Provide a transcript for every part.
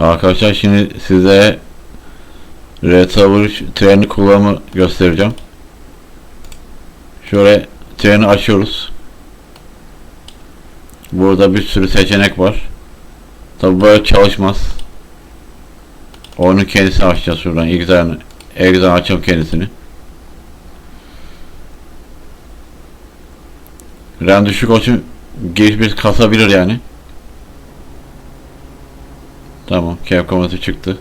Arkadaşlar şimdi size Retower treni kullanımı göstereceğim. Şöyle treni açıyoruz. Burada bir sürü seçenek var. Tabi böyle çalışmaz. Onu kendisi açacağız şuradan. Exa'nı Exa açalım kendisini. RAM düşük olsun giriş bir kasabilir yani. Tamam, cap komutu çıktı.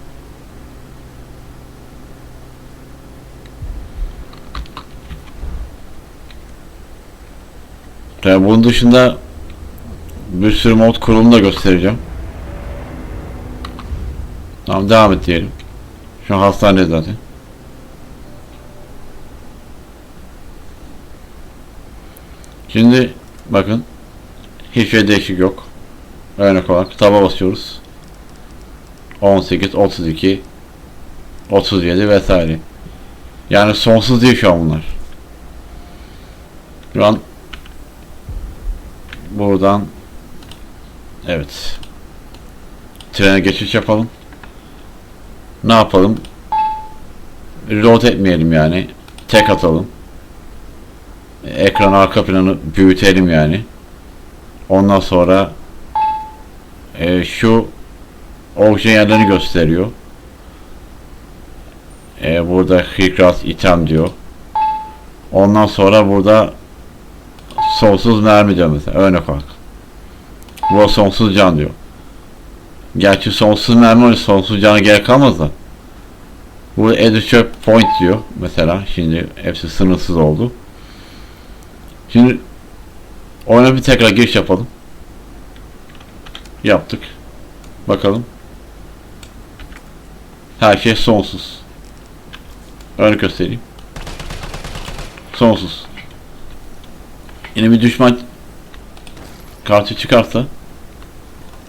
Yani bunun dışında bir sürü mod kurulumunu da göstereceğim. Tamam devam et diyelim. Şu an hastane zaten. Şimdi bakın hiçbir şey değişik yok. Örnek olarak taba basıyoruz. 18, 32, 37 vesaire. Yani sonsuz değil şu an bunlar. Şu an buradan evet trene geçiş yapalım. Ne yapalım? Reload etmeyelim yani. Tek atalım. Ekran arka planı büyütelim yani. Ondan sonra e, şu obje yerlerini gösteriyor. E, burada Hikras item diyor. Ondan sonra burada sonsuz mermi diyor mesela örnek olarak. Bu sonsuz can diyor. Gerçi sonsuz mermi sonsuz cana gerek kalmaz da. Burada edition point diyor mesela şimdi hepsi sınırsız oldu. Şimdi oyuna bir tekrar giriş yapalım. Yaptık. Bakalım. Her şey sonsuz. Örnek göstereyim. Sonsuz. Yine bir düşman kartı çıkarsa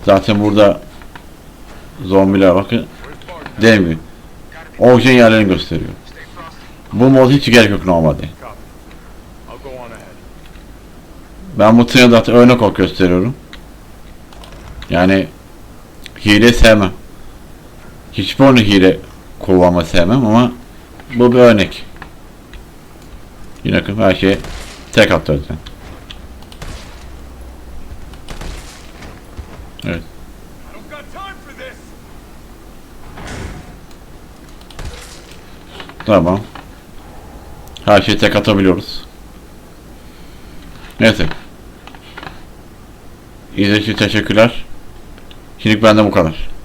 zaten burada zombiler bakın demiyor. Oksijen yerlerini gösteriyor. Bu mod hiç gerek yok normalde. Ben bu tırnağı zaten örnek olarak gösteriyorum. Yani hile sevmem. Hiçbir oyunu hile kullanma sevmem ama bu bir örnek. Yine bakın her şey tek attı zaten. Evet. Tamam. Her şeyi tek atabiliyoruz. Neyse. İzlediğiniz için teşekkürler. Şimdilik benden bu kadar.